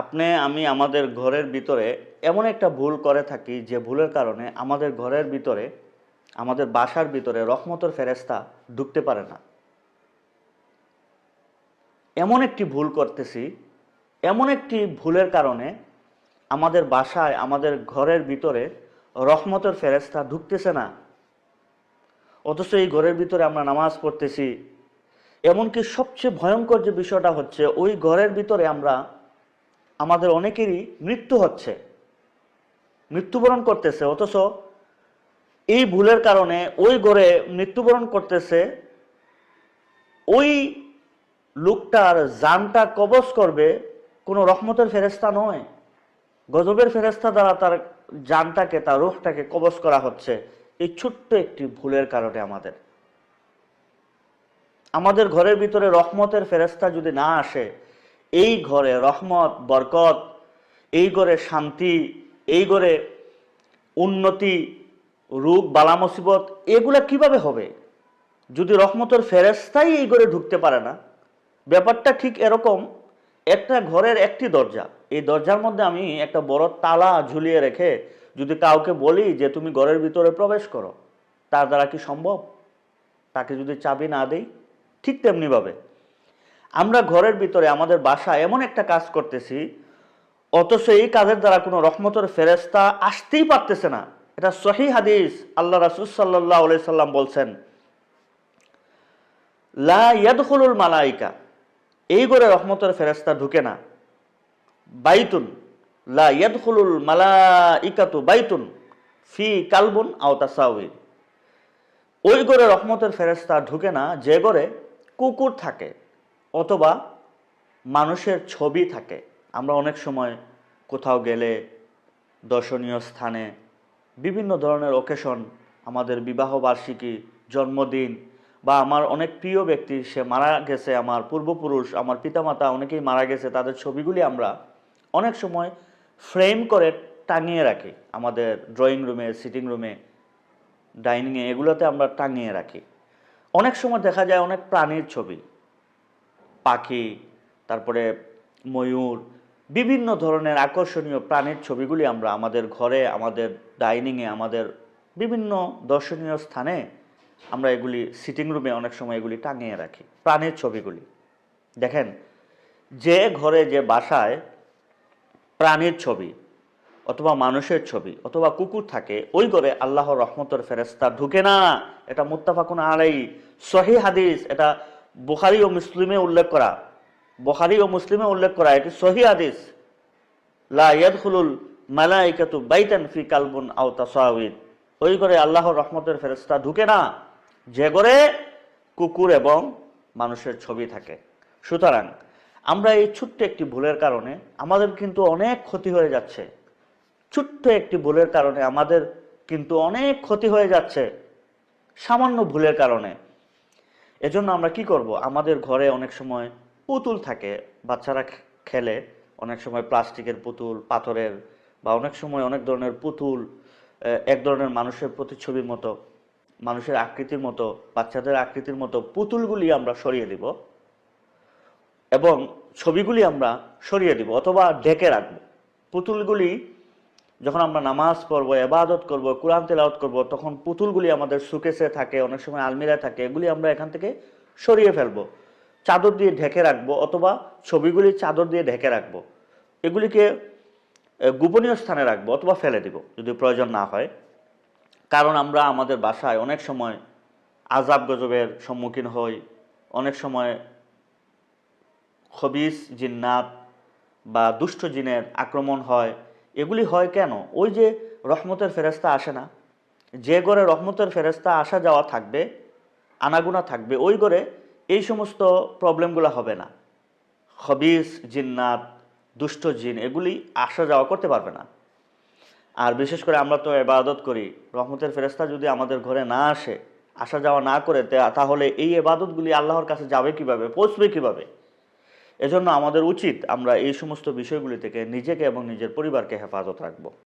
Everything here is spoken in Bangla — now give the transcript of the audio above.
আপনি, আমি আমাদের ঘরের ভিতরে এমন একটা ভুল করে থাকি যে ভুলের কারণে আমাদের ঘরের ভিতরে, আমাদের বাসার ভিতরে রহমতের ফেরেস্তা ঢুকতে পারে না। এমন একটি ভুল করতেছি, এমন একটি ভুলের কারণে আমাদের বাসায়, আমাদের ঘরের ভিতরে রহমতের ফেরেস্তা ঢুকতেছে না। অথচ এই ঘরের ভিতরে আমরা নামাজ পড়তেছি। এমনকি সবচেয়ে ভয়ঙ্কর যে বিষয়টা হচ্ছে, ওই ঘরের ভিতরে আমরা আমাদের অনেকেরই মৃত্যু হচ্ছে। মৃত্যুবরণ করতেছে, অথচ এই ভুলের কারণে ওই গড়ে মৃত্যুবরণ করতেছে। ওই লোকটার জানটা কবজ করবে কোনো রহমতের ফেরেস্তা নয়। গজবের ফেরেস্তা দ্বারা তার জানটাকে, তার রুহটাকে কবজ করা হচ্ছে। এই ছোট্ট একটি ভুলের কারণে আমাদের। আমাদের ঘরের ভিতরে রহমতের ফেরেস্তা যদি না আসে এই ঘরে রহমত, বরকত, এই ঘরে শান্তি, এই ঘরে উন্নতি রোগ বালা, মুসিবত, এগুলা কীভাবে হবে? যদি রহমতের ফেরেস্তাই এই ঘরে ঢুকতে পারে না, ব্যাপারটা ঠিক এরকম, একটা ঘরের একটি দরজা, এই দরজার মধ্যে আমি একটা বড় তালা ঝুলিয়ে রেখে যদি কাউকে বলি যে তুমি ঘরের ভিতরে প্রবেশ করো, তার দ্বারা কি সম্ভব? তাকে যদি চাবি না দেই, ঠিক তেমনিভাবে। আমরা ঘরের ভিতরে, আমাদের বাসা এমন একটা কাজ করতেছি, অথচ এই কাজের দ্বারা কোনো রহমতের ফেরেস্তা আসতেই পারতেছে না। এটা সহি হাদিস, আল্লাহ রাসুল সাল্লাহ সাল্লাম বলছেন, লা ইয়াদখুলুল মালাইকা এই করে রহমতের ফেরেস্তা ঢুকে না। বাইতুন, লা ইয়াদখুলুল মালাইকাতু বাইতুন ফি কালবুন আও তাসাউইর ওই ঘরে রহমতের ফেরেস্তা ঢুকে না, যে ঘরে কুকুর থাকে। অথবা মানুষের ছবি থাকে। আমরা অনেক সময় কোথাও গেলে, দর্শনীয় স্থানে বিভিন্ন ধরনের ওকেশন আমাদের বিবাহ বার্ষিকী জন্মদিন বা আমার অনেক প্রিয় ব্যক্তি, সে মারা গেছে, আমার পূর্বপুরুষ, আমার পিতামাতা, অনেকেই মারা গেছে, তাদের ছবিগুলি আমরা অনেক সময় ফ্রেম করে টাঙিয়ে রাখি। আমাদের ড্রয়িং রুমে সিটিং রুমে ডাইনিংয়ে এগুলোতে আমরা টাঙিয়ে রাখি। অনেক সময় দেখা যায় অনেক প্রাণীর ছবি। পাখি, তারপরে ময়ূর, বিভিন্ন ধরনের আকর্ষণীয় প্রাণীর ছবিগুলি আমরা আমাদের ঘরে, আমাদের ডাইনিংয়ে, আমাদের বিভিন্ন দর্শনীয় স্থানে আমরা এগুলি সিটিং রুমে অনেক সময় এগুলি টাঙিয়ে রাখি, প্রাণীর ছবিগুলি। দেখেন, যে ঘরে, যে বাসায় প্রাণীর ছবি অথবা মানুষের ছবি অথবা কুকুর থাকে, ওই ঘরে আল্লাহর রহমতের ফেরেস্তা ঢুকে না। এটা মুত্তাফাকুন আলাই সহি হাদিস, এটা বুখারি ও মুসলিমে উল্লেখ করা, বুখারি ও মুসলিমে উল্লেখ করা এটি সহি হাদিস, লা ইয়াদখুলুল মালাইকাতু বাইতান ফি কালবুন আও তাসাউইদ ওই ঘরে আল্লাহর রহমতের ফেরেস্তা ঢুকে না, যে ঘরে কুকুর এবং মানুষের ছবি থাকে। সুতরাং আমরা এই ছোট্ট একটি ভুলের কারণে আমাদের কিন্তু অনেক ক্ষতি হয়ে যাচ্ছে। ছোট্ট একটি ভুলের কারণে আমাদের কিন্তু অনেক ক্ষতি হয়ে যাচ্ছে। সামান্য ভুলের কারণে এজন্য আমরা কি করব? আমাদের ঘরে অনেক সময় পুতুল থাকে। বাচ্চারা খেলে। অনেক সময় প্লাস্টিকের পুতুল, পাথরের বা অনেক সময় অনেক ধরনের পুতুল এক ধরনের মানুষের প্রতিচ্ছবির মতো, মানুষের আকৃতির মতো, বাচ্চাদের আকৃতির মতো পুতুলগুলি আমরা সরিয়ে দিব এবং ছবিগুলি আমরা সরিয়ে দিব অথবা ঢেকে রাখব। পুতুলগুলি যখন আমরা নামাজ পড়ব এবাদত করব, কোরআন তেলাওয়াত করব, তখন পুতুলগুলি আমাদের সুকেসে থাকে, অনেক সময় আলমিরায় থাকে, এগুলি আমরা এখান থেকে সরিয়ে ফেলব। চাদর দিয়ে ঢেকে রাখব অথবা ছবিগুলি চাদর দিয়ে ঢেকে রাখব। এগুলিকে গোপনীয় স্থানে রাখব অথবা ফেলে দিব, যদি প্রয়োজন না হয়। কারণ আমরা আমাদের বাসায় অনেক সময় আজাব গজবের সম্মুখীন হই, অনেক সময় খবিস, জিন্নাত বা দুষ্ট জিনের আক্রমণ হয় এগুলি হয় কেন? ওই যে রহমতের ফেরেস্তা আসে না, যে ঘরে রহমতের ফেরেস্তা আসা যাওয়া থাকবে, আনাগুনা থাকবে, ওই ঘরে এই সমস্ত প্রবলেমগুলো হবে না। হবিস জিন্নাত, দুষ্ট জিন, এগুলি আসা যাওয়া করতে পারবে না। আর বিশেষ করে আমরা তো এবাদত করি, রহমতের ফেরেস্তা যদি আমাদের ঘরে না আসে, আসা যাওয়া না করে তাহলে এই এবাদতগুলি আল্লাহর কাছে যাবে কীভাবে, পৌঁছবে কীভাবে? এজন্য আমাদের উচিত আমরা এই সমস্ত বিষয়গুলি থেকে নিজেকে এবং নিজের পরিবারকে হেফাজত রাখব।